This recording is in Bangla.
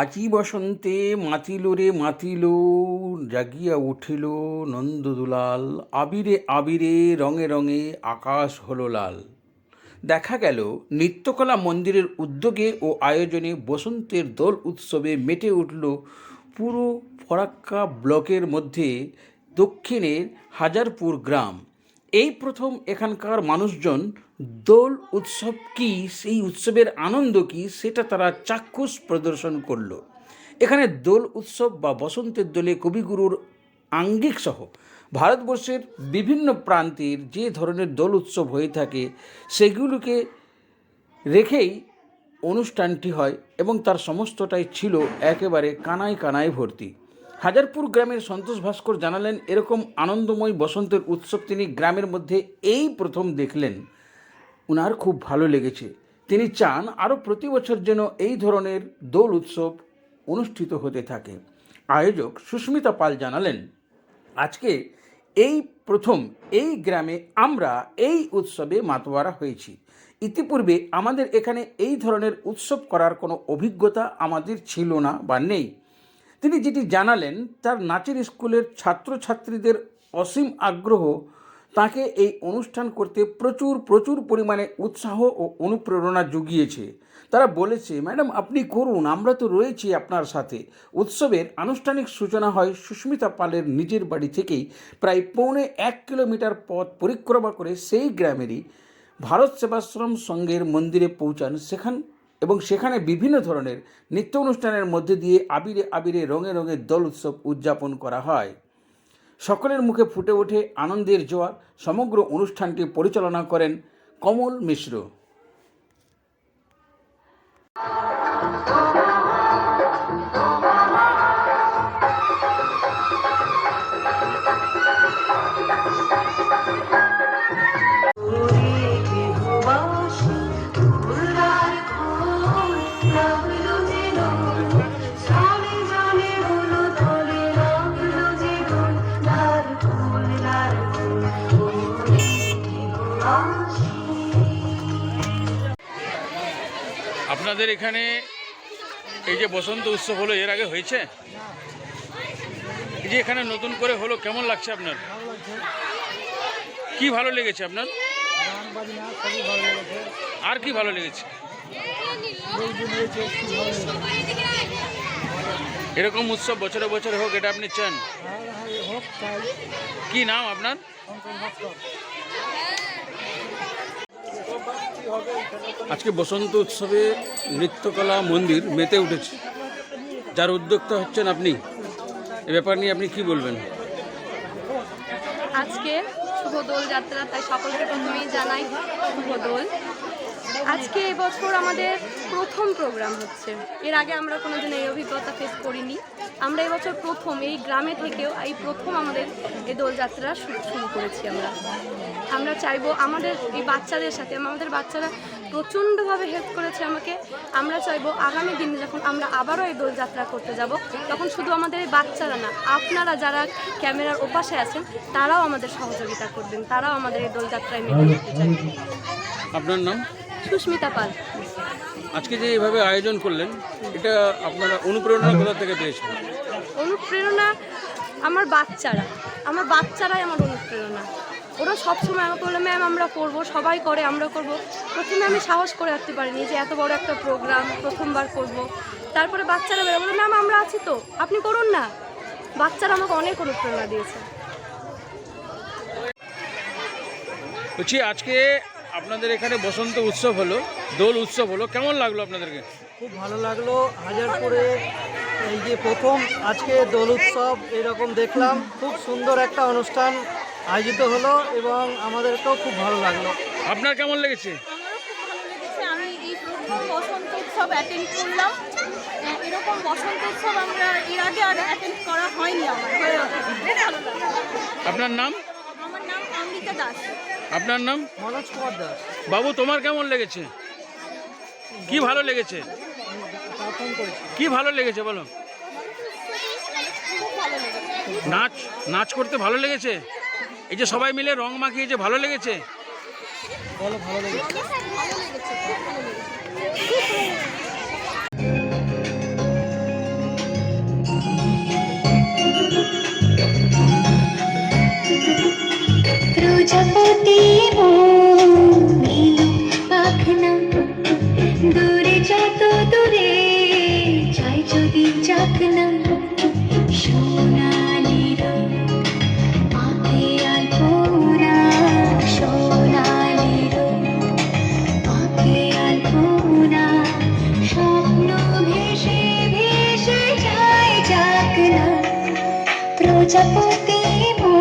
আজি বসন্তে মাতিল রে মাতিল, জাগিয়া উঠিল নন্দদুলাল আবিরে আবিরে রঙে রঙে আকাশ হলো লাল। দেখা গেল, নৃত্যকলা মন্দিরের উদ্যোগে ও আয়োজনে বসন্তের দোল উৎসবে মেটে উঠল পুরো ফরাক্কা ব্লকের মধ্যে দক্ষিণের হাজারপুর গ্রাম। এই প্রথম এখানকার মানুষজন দোল উৎসব কি, সেই উৎসবের আনন্দ কি, সেটা তারা চাক্ষুষ প্রদর্শন করল। এখানে দোল উৎসব বা বসন্তের দোলে কবিগুরুর আঙ্গিক সহ ভারতবর্ষের বিভিন্ন প্রান্তের যে ধরনের দোল উৎসব হয়ে থাকে, সেগুলোকে রেখেই অনুষ্ঠানটি হয় এবং তার সমস্তটাই ছিল একেবারে কানায় কানায় ভর্তি। হাজারপুর গ্রামের সন্তোষ ভাস্কর জানালেন, এরকম আনন্দময় বসন্তের উৎসব তিনি গ্রামের মধ্যে এই প্রথম দেখলেন। উনার খুব ভালো লেগেছে। তিনি চান আরও প্রতি বছর যেন এই ধরনের দোল উৎসব অনুষ্ঠিত হতে থাকে। আয়োজক সুস্মিতা পাল জানালেন, আজকে এই প্রথম এই গ্রামে আমরা এই উৎসবে মাতোয়ারা হয়েছি। ইতিপূর্বে আমাদের এখানে এই ধরনের উৎসব করার কোনো অভিজ্ঞতা আমাদের ছিল না বা নেই। তিনি যেটি জানালেন, তার নাচের স্কুলের ছাত্রছাত্রীদের অসীম আগ্রহ, তাকে এই অনুষ্ঠান করতে প্রচুর প্রচুর পরিমাণে উৎসাহ ও অনুপ্রেরণা জুগিয়েছে। তারা বলেছে, ম্যাডাম, আপনি করুন, আমরা তো রয়েছি আপনার সাথে। উৎসবের আনুষ্ঠানিক সূচনা হয় সুস্মিতা পালের নিজের বাড়ি থেকেই। প্রায় পৌনে এক কিলোমিটার পথ পরিক্রমা করে সেই গ্রামেরই ভারত সেবাশ্রম সংঘের মন্দিরে পৌঁছান সেখান এবং সেখানে বিভিন্ন ধরনের নৃত্য অনুষ্ঠানের মধ্যে দিয়ে আবিরে আবিরে রঙে রঙে দোল উৎসব উদযাপন করা হয়। সকলের মুখে ফুটে ওঠে আনন্দের জোয়ার। সমগ্র অনুষ্ঠানটি পরিচালনা করেন কমল মিশ্র। আপনাদের এখানে এই যে বসন্ত উৎসব হলো, এর আগে হয়েছে? এই যে এখানে নতুন করে হলো, কেমন লাগছে আপনার? কি ভালো লেগেছে আপনার? আর কি ভালো লেগেছে? এরকম উৎসব বছরে বছরে হোক, এটা আপনি চান? কি নাম আপনার শঙ্কর ভাস্কর আজকে বসন্ত উৎসবে নৃত্যকলা মন্দির মেতে উঠেছে। যার উদ্যোক্তা হচ্ছেন আপনি। এ ব্যাপার নিয়ে আপনি কি বলবেন? আজকে শুভ দোল যাত্রা, তাই সকলকে প্রথমেই জানাই শুভ দোল আজকে এবছর আমাদের প্রথম প্রোগ্রাম হচ্ছে। এর আগে আমরা কোনোদিন এই অভিজ্ঞতা ফেস করিনি। আমরা এবছর প্রথম, এই গ্রামে থেকেও এই প্রথম আমাদের এই দোলযাত্রা শুরু করেছি আমরা। চাইব আমাদের এই বাচ্চাদের সাথে আমাদের বাচ্চারা প্রচণ্ডভাবে হেল্প করেছে আমাকে। আমরা চাইব আগামী দিনে যখন আমরা আবারও এই দোলযাত্রা করতে যাব তখন শুধু আমাদের এই বাচ্চারা না আপনারা যারা ক্যামেরার ওপাশে আছেন তারাও আমাদের সহযোগিতা করবেন তারাও আমাদের এই দোলযাত্রায় মেতে আপনার নাম? সুস্মিতা পাল। আজকে যে এইভাবে আয়োজন করলেন এটা আপনারা অনুপ্রেরণা কোথা থেকে পেয়েছেন? অনুপ্রেরণা আমার বাচ্চারা আমার বাচ্চারাই আমার অনুপ্রেরণা। ওরা সবসময় আমাকে বলে ম্যাম আমরা করব সবাই করে আমরা করব। প্রথমে আমি সাহস করে রাখতে পারিনি যে এত বড় একটা প্রোগ্রাম প্রথমবার করব। তারপরে বাচ্চারা বেরো বলে ম্যাম আমরা আছি তো আপনি করুন না। বাচ্চারা আমাকে অনেক অনুপ্রেরণা দিয়েছে। বলছি আজকে আপনাদের এখানে বসন্ত উৎসব হলো দোল উৎসব হলো কেমন লাগল আপনাদেরকে? খুব ভালো লাগল হাজারপুরে এই যে প্রথম আজকে দোল উৎসব এরকম দেখলাম খুব সুন্দর একটা অনুষ্ঠান আয়োজিত হলো এবং আমাদেরকেও খুব ভালো লাগল। আপনার কেমন লেগেছে? আমারও খুব ভালো লেগেছে। আমি এই প্রথম বসন্ত উৎসব অ্যাটেন্ড করলাম। এরকম বসন্ত উৎসব আমরা এর আগে আর অ্যাটেন্ড করা হয়নি আমার। ওঠে। ভালো লাগে আপনার নাম? আমার নাম অমৃতা দাস। আপনার নাম? মনোজ কুমার দাস। বাবু তোমার কেমন লেগেছে? কি ভালো লেগেছে? কি ভালো লেগেছে বলো? নাচ নাচ করতে ভালো লেগেছে? এই যে সবাই মিলে রং মাখিয়ে যে ভালো লেগেছে। প্রজাপতির पूजा पोती